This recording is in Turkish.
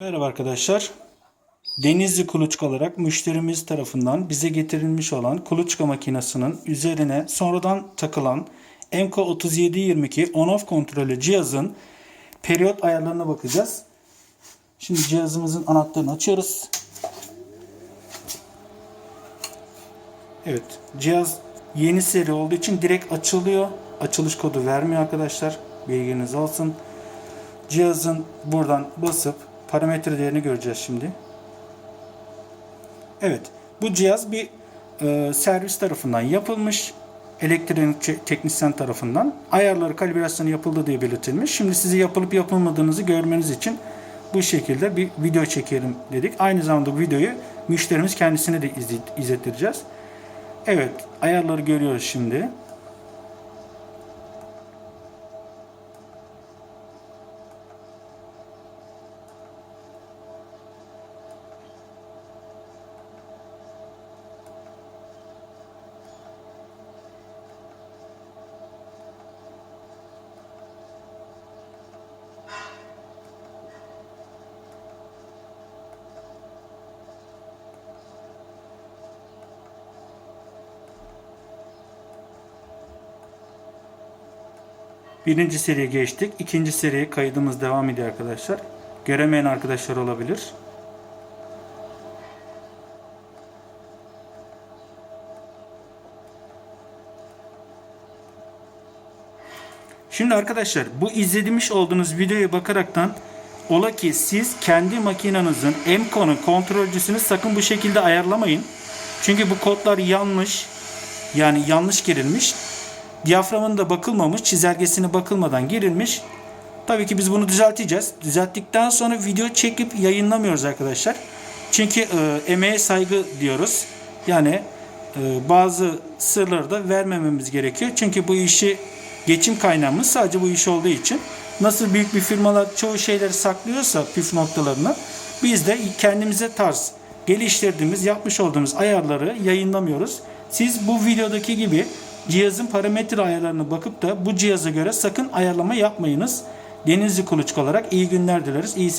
Merhaba arkadaşlar. Denizli kuluçka olarak müşterimiz tarafından bize getirilmiş olan kuluçka makinesinin üzerine sonradan takılan MK3722 on-off kontrolü cihazın periyot ayarlarına bakacağız. Şimdi cihazımızın anahtarını açıyoruz. Evet, cihaz yeni seri olduğu için direkt açılıyor. Açılış kodu vermiyor arkadaşlar. Bilginiz olsun. Cihazın buradan basıp parametre değerini göreceğiz şimdi. Evet, bu cihaz bir e, servis tarafından yapılmış. Elektronik teknisyen tarafından ayarları kalibrasyonu yapıldı diye belirtilmiş. Şimdi sizi yapılıp yapılmadığınızı görmeniz için bu şekilde bir video çekelim dedik. Aynı zamanda bu videoyu müşterimiz kendisine de izlet- izlettireceğiz. Evet, ayarları görüyoruz şimdi. Birinci seriye geçtik. İkinci seriye kaydımız devam ediyor arkadaşlar. Göremeyen arkadaşlar olabilir. Şimdi arkadaşlar bu izlemiş olduğunuz videoya bakaraktan ola ki siz kendi makinenizin M-Con'un kontrolcüsünü sakın bu şekilde ayarlamayın. Çünkü bu kodlar yanlış. Yani yanlış girilmiş. Diyaframın da bakılmamış, çizelgesine bakılmadan girilmiş. Tabii ki biz bunu düzelteceğiz. Düzelttikten sonra video çekip yayınlamıyoruz arkadaşlar. Çünkü e, emeğe saygı diyoruz. Yani e, bazı sırları da vermememiz gerekiyor. Çünkü bu işi geçim kaynağımız sadece bu iş olduğu için nasıl büyük bir firmalar çoğu şeyleri saklıyorsa püf noktalarını biz de kendimize tarz geliştirdiğimiz, yapmış olduğumuz ayarları yayınlamıyoruz. Siz bu videodaki gibi cihazın parametre ayarlarına bakıp da bu cihaza göre sakın ayarlama yapmayınız. Denizli Kuluçka olarak iyi günler dileriz. İyi seyirler.